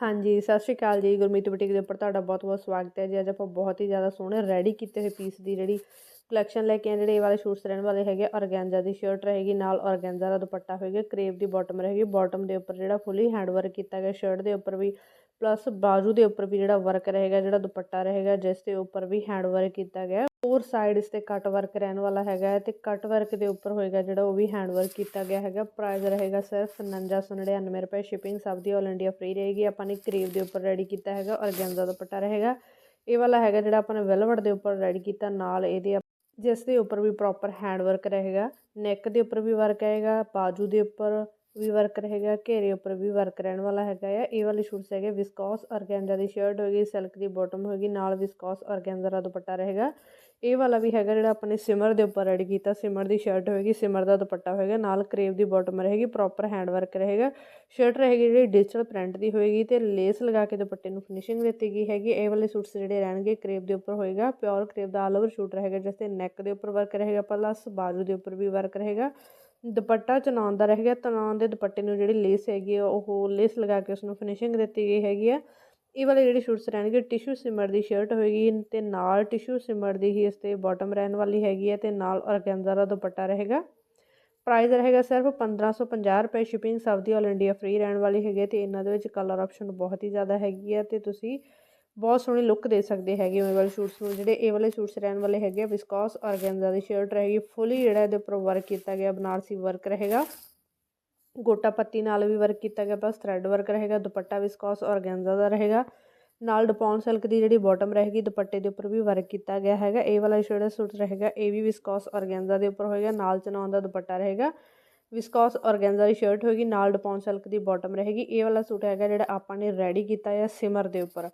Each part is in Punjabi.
ਹਾਂਜੀ, ਸਤਿ ਸ਼੍ਰੀ ਅਕਾਲ ਜੀ, ਗੁਰਮੀਤ ਬੁਟੀਕ ਦੇ ਉੱਪਰ ਤੁਹਾਡਾ ਬਹੁਤ-ਬਹੁਤ ਸਵਾਗਤ ਹੈ। ਜੀ, ਅੱਜ ਆਪਾਂ ਬਹੁਤ ਹੀ ਜ਼ਿਆਦਾ ਸੋਹਣੇ ਰੈਡੀ ਕੀਤੇ ਹੋਏ ਪੀਸ ਦੀ ਜਿਹੜੀ ਕਲੈਕਸ਼ਨ ਲੈ ਕੇ ਆ ਜਿਹੜੇ ਇਹ ਵਾਲੇ ਸ਼ੂਟਸ ਰਹਿਣ ਵਾਲੇ ਹੈਗੇ ਔਰਗੈਂਜ਼ਾ ਦੀ ਸ਼ਰਟ ਰਹੇਗੀ, ਨਾਲ ਔਰਗੈਂਜ਼ਾ ਦਾ ਦੁਪੱਟਾ ਹੋਏਗਾ ਕਰੇਪ ਦੀ ਬਾਟਮ ਰਹੇਗੀ ਬਾਟਮ ਦੇ ਉੱਪਰ ਜਿਹੜਾ ਫੁੱਲੀ ਹੈਂਡ ਵਰਕ ਕੀਤਾ ਗਿਆ ਸ਼ਰਟ ਦੇ ਉੱਪਰ ਵੀ ਪਲੱਸ ਬਾਜੂ ਦੇ ਉੱਪਰ ਵੀ ਜਿਹੜਾ ਵਰਕ ਰਹੇਗਾ, ਜਿਹੜਾ ਦੁਪੱਟਾ ਰਹੇਗਾ, ਜਿਸ ਦੇ ਉੱਪਰ ਵੀ ਹੈਂਡ ਵਰਕ ਕੀਤਾ ਗਿਆ। ਫੋਰ ਇਸ ਤੇ ਕਟ ਵਰਕ ਰਹਿਣ ਵਾਲਾ ਹੈਗਾ ਤੇ ਕਟ ਵਰਕ ਦੇ ਉੱਪਰ ਹੋਏਗਾ ਜਿਹੜਾ ਉਹ ਵੀ ਹੈਂਡ ਵਰਕ ਕੀਤਾ ਗਿਆ ਹੈਗਾ। ਪ੍ਰਾਈਸ ਰਹੇਗਾ ਸਿਰਫ 4999 ਰੁਪਏ। ਸ਼ਿਪਿੰਗ ਸਭ ਦੀ ਆਲ ਇੰਡੀਆ ਫ੍ਰੀ ਰਹੇਗੀ। ਆਪਾਂ ਨੇ ਕਰੀਬ ਦੇ ਉੱਪਰ ਰੈਡੀ ਕੀਤਾ ਹੈਗਾ ਔਰਗੈਂਜ਼ਾ ਦੁਪੱਟਾ ਰਹੇਗਾ। ਇਹ ਵਾਲਾ ਹੈਗਾ ਜਿਹੜਾ ਆਪਾਂ ਨੇ ਵੈਲਵਟ ਦੇ ਉੱਪਰ ਰੈਡੀ ਕੀਤਾ, ਨਾਲ ਇਹਦੇ ਜਿਸ ਦੇ ਉੱਪਰ ਵੀ ਪ੍ਰੋਪਰ ਹੈਂਡ ਵਰਕ ਰਹੇਗਾ। ਨੈਕ ਦੇ ਉੱਪਰ ਵੀ ਵਰਕ ਆਏਗਾ, ਬਾਜੂ ਦੇ ਉੱਪਰ ਵੀ ਵਰਕ ਰਹੇਗਾ ਘੇਰੇ ਉੱਪਰ ਵੀ ਵਰਕ ਰਹਿਣ ਵਾਲਾ ਹੈਗਾ ਆ ਇਹ ਵਾਲੇ ਸ਼ੂਟਸ ਹੈਗੇ ਵਿਸਕੋਸ ਔਰਗੈਂਜ਼ਾ ਦੀ ਸ਼ਰਟ ਹੋਏਗੀ ਸਿਲਕ ਦੀ ਬਾਟਮ ਹੋਏਗੀ ਨਾਲ ਵਿਸਕੋਸ ਔਰਗੈਂਜ਼ਾ ਦਾ ਦੁਪੱਟਾ ਰਹੇਗਾ। ਇਹ ਵਾਲਾ ਵੀ ਹੈਗਾ ਜਿਹੜਾ ਆਪਾਂ ਨੇ ਸਿਮਰ ਦੇ ਉੱਪਰ ਰੈਡੀ ਕੀਤਾ ਸਿਮਰ ਦੀ ਸ਼ਰਟ ਹੋਏਗੀ ਸਿਮਰ ਦਾ ਦੁਪੱਟਾ ਹੋਏਗਾ, ਨਾਲ ਕਰੇਵ ਦੀ ਬਾਟਮ ਰਹੇਗੀ ਪ੍ਰੋਪਰ ਹੈਂਡ ਵਰਕ ਰਹੇਗਾ। ਸ਼ਰਟ ਰਹੇਗੀ ਜਿਹੜੀ ਡਿਜੀਟਲ ਪ੍ਰਿੰਟ ਦੀ ਹੋਏਗੀ ਤੇ ਲੇਸ ਲਗਾ ਕੇ ਦੁਪੱਟੇ ਨੂੰ ਫਿਨਿਸ਼ਿੰਗ ਦਿੱਤੀ ਗਈ ਹੈਗੀ। ਇਹ ਵਾਲੇ ਸੂਟਸ ਜਿਹੜੇ ਰਹਿਣਗੇ ਕਰੇਵ ਦੇ ਉੱਪਰ ਹੋਏਗਾ ਪਿਓਰ ਕਰੇਵ ਦਾ ਆਲ ਓਵਰ ਸ਼ੂਟ ਰਹੇਗਾ, ਜਿਸ ਤੇ ਨੈਕ ਦੇ ਉੱਪਰ ਵਰਕ ਰਹੇਗਾ ਪਲੱਸ ਬਾਜੂ ਦੇ ਉੱਪਰ ਵੀ ਵਰਕ ਰਹੇਗਾ। ਦੁਪੱਟਾ ਚਨਾਉਣ ਦਾ ਰਹਿ ਗਿਆ। ਤਨਾਉਣ ਦੇ ਦੁਪੱਟੇ ਨੂੰ ਜਿਹੜੀ ਲੇਸ ਹੈਗੀ ਆ, ਉਹ ਲੇਸ ਲਗਾ ਕੇ ਉਸਨੂੰ ਫਿਨਿਸ਼ਿੰਗ ਦਿੱਤੀ ਗਈ ਹੈਗੀ ਆ। ਇਹ ਵਾਲੇ ਜਿਹੜੇ ਸ਼ੂਟਸ ਰਹਿਣਗੇ ਟਿਸ਼ੂ ਸਿਮਰ ਦੀ ਸ਼ਰਟ ਹੋਏਗੀ ਤੇ ਨਾਲ ਟਿਸ਼ੂ ਸਿਮਰ ਦੀ ਹੀ ਇਸ ਤੇ ਬਾਟਮ ਰਹਿਣ ਵਾਲੀ ਹੈਗੀ ਹੈ ਤੇ ਨਾਲ ਔਰਗੈਂਜ਼ਾ ਦਾ ਦੁਪੱਟਾ ਰਹੇਗਾ। ਪ੍ਰਾਈਸ ਰਹੇਗਾ ਸਿਰਫ 1550 ਰੁਪਏ। ਸ਼ਿਪਿੰਗ ਸਭ ਦੀ ਆਲ ਇੰਡੀਆ ਫ੍ਰੀ ਰਹਿਣ ਵਾਲੀ ਹੈਗੀ ਤੇ ਇਹਨਾਂ ਦੇ ਵਿੱਚ ਕਲਰ ਆਪਸ਼ਨ ਬਹੁਤ ਹੀ ਜ਼ਿਆਦਾ ਹੈਗੀ ਹੈ ਤੇ ਤੁਸੀਂ ਬਹੁਤ ਸੋਹਣੀ ਲੁੱਕ ਦੇ ਸਕਦੇ ਹੈਗੇ ਇਹ ਵਾਲੇ ਸ਼ੂਟਸ ਨੂੰ, ਜਿਹੜੇ ਇਹ ਵਾਲੇ ਸ਼ੂਟਸ ਰਹਿਣ ਵਾਲੇ ਹੈਗੇ ਵਿਸਕੋਸ ਔਰਗੈਂਜ਼ਾ ਦੀ ਸ਼ਰਟ ਰਹੇਗੀ ਫੁੱਲੀ ਜਿਹੜਾ ਇਹਦੇ ਉੱਪਰ ਵਰਕ ਕੀਤਾ ਗਿਆ, ਬਨਾਰਸੀ ਵਰਕ ਰਹੇਗਾ। ਗੋਟਾ ਪੱਤੀ ਨਾਲ ਵੀ ਵਰਕ ਕੀਤਾ ਗਿਆ ਬਸ ਥਰੈਡ ਵਰਕ ਰਹੇਗਾ, ਦੁਪੱਟਾ ਵਿਸਕੋਸ ਔਰਗੈਂਜ਼ਾ ਦਾ ਰਹੇਗਾ। ਨਾਲ ਡਪੌਨ ਸਿਲਕ ਦੀ ਜਿਹੜੀ ਬਾਟਮ ਰਹੇਗੀ, ਦੁਪੱਟੇ ਦੇ ਉੱਪਰ ਵੀ ਵਰਕ ਕੀਤਾ ਗਿਆ ਹੈਗਾ, ਇਹ ਵਾਲਾ ਜਿਹੜਾ ਸੂਟ ਰਹੇਗਾ, ਇਹ ਵੀ ਵਿਸਕੋਸ ਔਰਗੈਂਜ਼ਾ ਦੇ ਉੱਪਰ ਹੋਏਗਾ, ਨਾਲ ਚਨਾਉਣ ਦਾ ਦੁਪੱਟਾ ਰਹੇਗਾ। ਵਿਸਕੋਸ ਔਰਗੈਂਜ਼ਾ ਦੀ ਸ਼ਰਟ ਹੋਏਗੀ, ਨਾਲ ਡਪੌਨ ਸਿਲਕ ਦੀ ਬਾਟਮ ਰਹੇਗੀ। ਇਹ ਵਾਲਾ ਸੂਟ ਹੈਗਾ ਜਿਹੜਾ ਆਪਾਂ ਨੇ ਰੈਡੀ ਕੀਤਾ ਹੈ ਸਿਮਰ ਦੇ ਉੱਪਰ।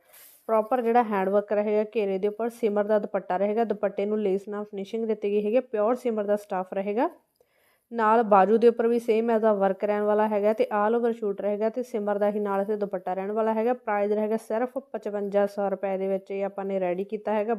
ਪ੍ਰੋਪਰ ਜਿਹੜਾ ਹੈਂਡ ਵਰਕ ਰਹੇਗਾ ਘੇਰੇ ਦੇ ਉੱਪਰ ਸਿਮਰ ਦਾ ਦੁਪੱਟਾ ਰਹੇਗਾ। ਦੁਪੱਟੇ ਨੂੰ ਲੇਸ ਨਾਲ ਫਿਨਿਸ਼ਿੰਗ ਦਿੱਤੀ ਗਈ ਹੈਗੀ ਪਿਓਰ ਸਿਮਰ ਦਾ ਸਟਾਫ ਰਹੇਗਾ। ਨਾਲ ਬਾਜੂ ਦੇ ਉੱਪਰ ਵੀ ਸੇਮ ਐਜ਼ ਆ ਵਰਕ ਰਹਿਣ ਵਾਲਾ ਹੈਗਾ ਤੇ ਆਲ ਓਵਰ ਸ਼ੂਟ ਰਹੇਗਾ ਤੇ ਸਿਮਰ ਦਾ ਹੀ ਨਾਲ ਸੇ ਦੁਪੱਟਾ ਰਹਿਣ ਵਾਲਾ ਹੈਗਾ। ਪ੍ਰਾਈਸ ਰਹੇਗਾ ਸਿਰਫ 5500 ਰੁਪਏ ਦੇ ਵਿੱਚ ਇਹ ਆਪਾਂ ਨੇ ਰੈਡੀ ਕੀਤਾ ਹੈਗਾ।